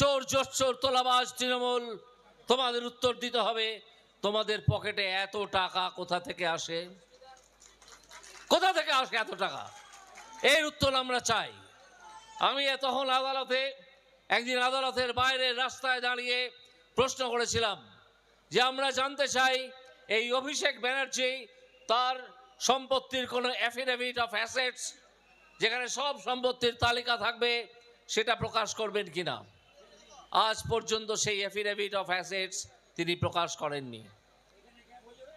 চোর জোচ্চোর তোলাবাজ, তৃণমূল, তোমাদের উত্তর দিতে হবে। তোমাদের পকেটে এত টাকা কোথা থেকে আসে? কোথা থেকে আসে এত টাকা? এর উত্তর আমরা চাই। আমি তখন আদালতে, একদিন আদালতের বাইরের রাস্তায় দাঁড়িয়ে প্রশ্ন করেছিলাম যে আমরা জানতে চাই এই অভিষেক ব্যানার্জি তার সম্পত্তির কোনো অ্যাফিডেভিট অফ অ্যাসেটস যেখানে সব সম্পত্তির তালিকা থাকবে, সেটা প্রকাশ করবেন কিনা? আজ পর্যন্ত সেই অ্যাফিডেভিট অফ অ্যাসেটস তিনি প্রকাশ করেননি।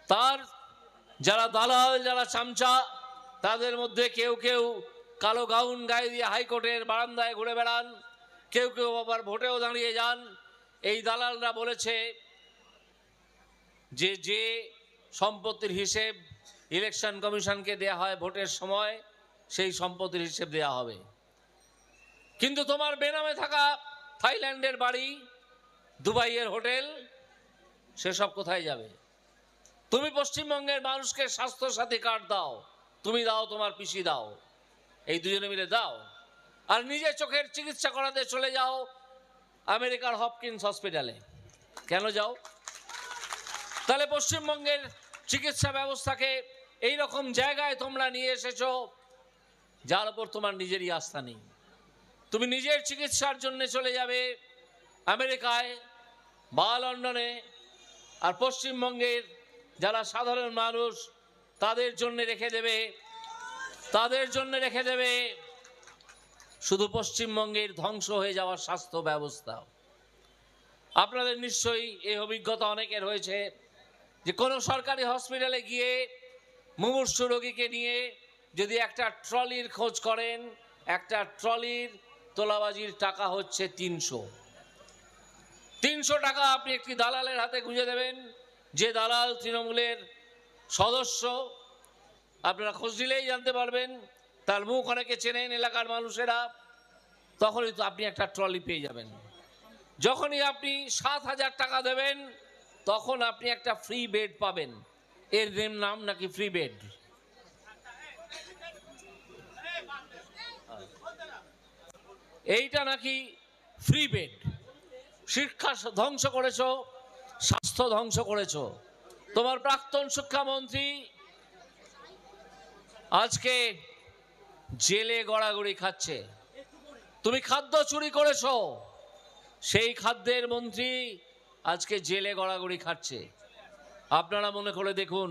তার যারা দালাল, যারা চামচা, তাদের মধ্যে কেউ কেউ কালো গাউন গায়ে দিয়ে হাইকোর্টের বারান্দায় ঘুরে বেড়ান, কেউ কেউ আবার ভোটেও দাঁড়িয়ে যান। এই দালালরা বলেছে যে যে সম্পত্তির হিসেব ইলেকশন কমিশনকে দেয়া হয় ভোটের সময়, সেই সম্পত্তির হিসেব দেয়া হবে। কিন্তু তোমার বেনামে থাকা থাইল্যান্ডের বাড়ি, দুবাইয়ের হোটেল, সেসব কোথায় যাবে? তুমি পশ্চিমবঙ্গের মানুষকে স্বাস্থ্য সাথী কার্ড দাও। তুমি দাও তোমার পিসি দাও। এই দুজনে মিলে দাও। আর নিজে চোখের চিকিৎসা করাতে চলে যাও আমেরিকার হপকিন্স হসপিটালে। কেন যাও? তাহলে পশ্চিমবঙ্গের চিকিৎসা ব্যবস্থাকে এই রকম জায়গায় তোমরা নিয়ে এসেছ, যার উপর তোমার নিজেরই আস্থা নেই। তুমি নিজের চিকিৎসার জন্য চলে যাবে আমেরিকায়, বা লন্ডনে, আর পশ্চিমবঙ্গের যারা সাধারণ মানুষ, তাদের জন্য রেখে দেবে, তাদের জন্য রেখে দেবে। শুধু পশ্চিমবঙ্গের ধ্বংস হয়ে যাওয়ার স্বাস্থ্য ব্যবস্থা। আপনাদের নিশ্চয়ই এই অভিজ্ঞতা অনেকের হয়েছে যে কোনো সরকারি হসপিটালে গিয়ে মুমূর্ষু রোগীকে নিয়ে যদি একটা ট্রলির খোঁজ করেন, একটা ট্রলির তোলাবাজির টাকা হচ্ছে তিনশো। তিনশো টাকা আপনি একটি দালালের হাতে গুঁজে দেবেন। যে দালাল তৃণমূলের সদস্য, আপনারা খোঁজ দিলেই জানতে পারবেন, তার মুখ অনেকে চেনেন এলাকার মানুষেরা, তখনই তো আপনি একটা ট্রলি পেয়ে যাবেন। যখনই আপনি সাত হাজার টাকা দেবেন, তখন আপনি একটা ফ্রি বেড পাবেন। এর নেম- নাকি ফ্রি বেড এইটা নাকি ফ্রি বেড শিক্ষা ধ্বংস করেছ, স্বাস্থ্য ধ্বংস করেছ। তোমার প্রাক্তন শিক্ষামন্ত্রী আজকে জেলে গড়াগড়ি খাচ্ছে। তুমি খাদ্য চুরি করেছ, সেই খাদ্যের মন্ত্রী আজকে জেলে গড়াগড়ি খাচ্ছে। আপনারা মনে করে দেখুন,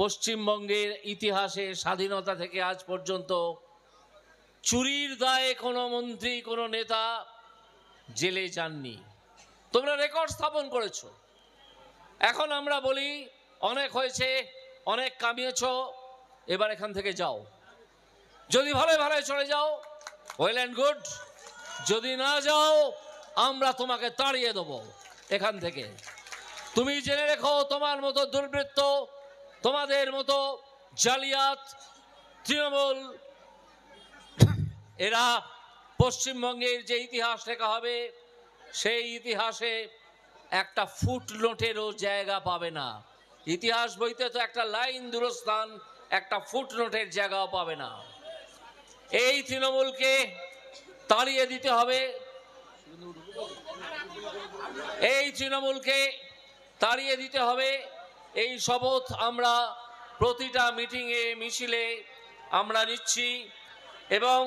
পশ্চিমবঙ্গের ইতিহাসে স্বাধীনতা থেকে আজ পর্যন্ত চুরির দায়ে কোনো মন্ত্রী, কোনো নেতা জেলে যাননি। তোমরা রেকর্ড স্থাপন করেছ। এখন আমরা বলি, অনেক হয়েছে, অনেক কামিয়েছ, এবার এখান থেকে যাও। যদি ভালো ভালো চলে যাও ওয়েল অ্যান্ড গুড যদি না যাও, আমরা তোমাকে তাড়িয়ে দেবো এখান থেকে। তুমি জেনে রেখো, তোমার মতো দুর্বৃত্ত, তোমাদের মতো জালিয়াত, তৃণমূল এরা পশ্চিমবঙ্গের যে ইতিহাস লেখা হবে, সেই ইতিহাসে একটা ফুটনোটেরও জায়গা পাবে না। ইতিহাস বইতে তো একটা লাইন দূরস্থান, একটা ফুটনোটের জায়গাও পাবে না। এই তৃণমূলকে তাড়িয়ে দিতে হবে। এই তৃণমূলকে তাড়িয়ে দিতে হবে। এই শপথ আমরা প্রতিটা মিটিংয়ে মিছিলে আমরা নিচ্ছি এবং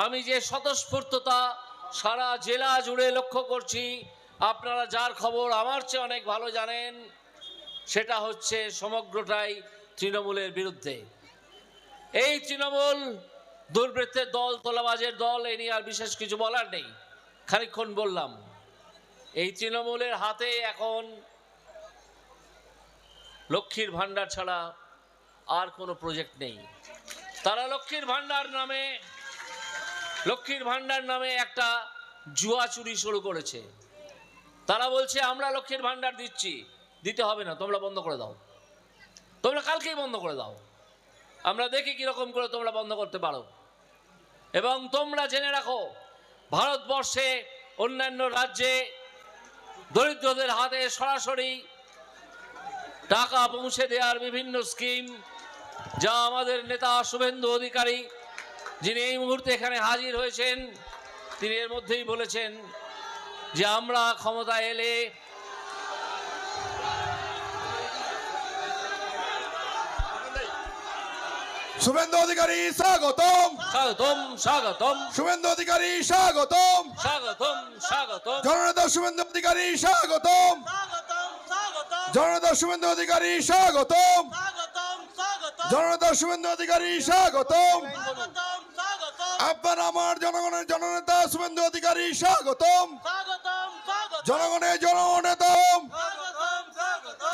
আমি যে স্বতঃস্ফূর্ততা সারা জেলা জুড়ে লক্ষ্য করছি, আপনারা যার খবর আমার চেয়ে অনেক ভালো জানেন, সেটা হচ্ছে সমগ্রটাই তৃণমূলের বিরুদ্ধে। এই তৃণমূল দুর্বৃত্তের দল, তোলাবাজের দল, এ নিয়ে আর বিশেষ কিছু বলার নেই। খানিকক্ষণ বললাম, এই তৃণমূলের হাতে এখন লক্ষ্মীর ভাণ্ডার ছাড়া আর কোনো প্রজেক্ট নেই। তারা লক্ষ্মীর ভাণ্ডার নামে লক্ষ্মীর ভাণ্ডার নামে একটা জুয়া চুরি শুরু করেছে। তারা বলছে, আমরা লক্ষ্মীর ভাণ্ডার দিচ্ছি, দিতে হবে না, তোমরা বন্ধ করে দাও। তোমরা কালকেই বন্ধ করে দাও। আমরা দেখি কীরকম করে তোমরা বন্ধ করতে পারো। এবং তোমরা জেনে রাখো, ভারতবর্ষে অন্যান্য রাজ্যে দরিদ্রদের হাতে সরাসরি টাকা পৌঁছে দেওয়ার বিভিন্ন স্কিম, যা আমাদের নেতা শুভেন্দু অধিকারী যিনি এই মুহূর্তে এখানে হাজির হয়েছেন তিনি এর মধ্যেই বলেছেন যে আমরা ক্ষমতায় এলে শুভেন্দু অধিকারী স্বাগতম। স্বাগতম স্বাগতম। শুভেন্দু অধিকারী স্বাগতম। স্বাগতম স্বাগতম। জননেতা শুভেন্দু অধিকারী স্বাগতম। স্বাগতম স্বাগতম। জননেতা শুভেন্দু অধিকারী স্বাগতম। জননেতা শুভেন্দু অধিকারী স্বাগতম। আপনার আমার জনগণের জননেতা শুভেন্দু অধিকারী স্বাগতম। জনগণের জননেতা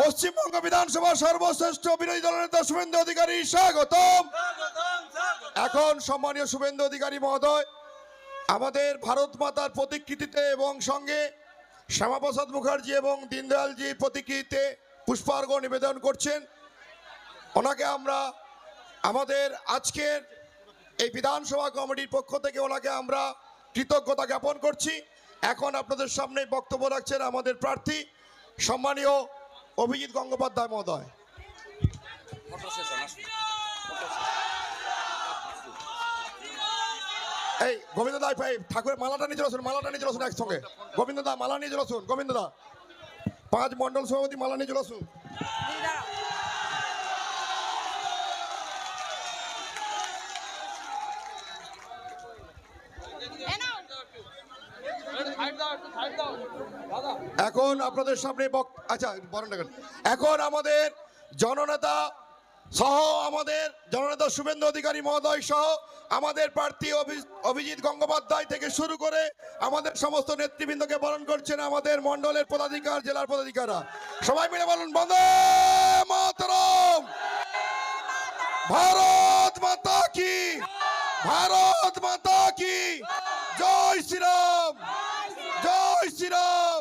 পশ্চিমবঙ্গ বিধানসভার সর্বশ্রেষ্ঠ বিরোধী দলনেতা শুভেন্দু অধিকারী স্বাগতম। এখন সম্মানীয় শুভেন্দু অধিকারী মহোদয় আমাদের ভারত মাতার প্রতিকৃতিতে এবং সঙ্গে শ্যামাপ্রসাদ মুখার্জি এবং দীনদয়ালজির প্রতিকৃতিতে পুষ্পার্ঘ নিবেদন করছেন। ওনাকে আমরা আমাদের আজকের এই বিধানসভা কমিটির পক্ষ থেকে ওনাকে আমরা কৃতজ্ঞতা জ্ঞাপন করছি। এখন আপনাদের সামনে বক্তব্য রাখছেন আমাদের প্রার্থী, সম্মানীয় অভিজিৎ গঙ্গোপাধ্যায় মহোদয়। এই গোবিন্দ দা ভাই, ঠাকুরের মালাটা নিয়ে চলে আসুন, মালাটা নিয়ে চলে একসঙ্গে। গোবিন্দ দা মালা নিয়ে চলে আসুন গোবিন্দ দা পাঁচ মন্ডল সভাপতি, মালা নিয়ে চলে এখন আপনাদের সামনে আচ্ছা বলেন এখন আমাদের জননেতা সহ আমাদের জননেতা শুভেন্দু অধিকারী মহোদয় সহ আমাদের প্রার্থী অভিজিৎ গঙ্গোপাধ্যায় থেকে শুরু করে আমাদের সমস্ত নেতৃবৃন্দকে বরণ করছেন আমাদের মণ্ডলের পদাধিকার, জেলার পদাধিকাররা। সবাই মিলে বলুন, বন্দে মাতরম! ভারত মাতা কি? ভারত মাতা কি? জয় শ্রীরাম! জয় শ্রীরাম!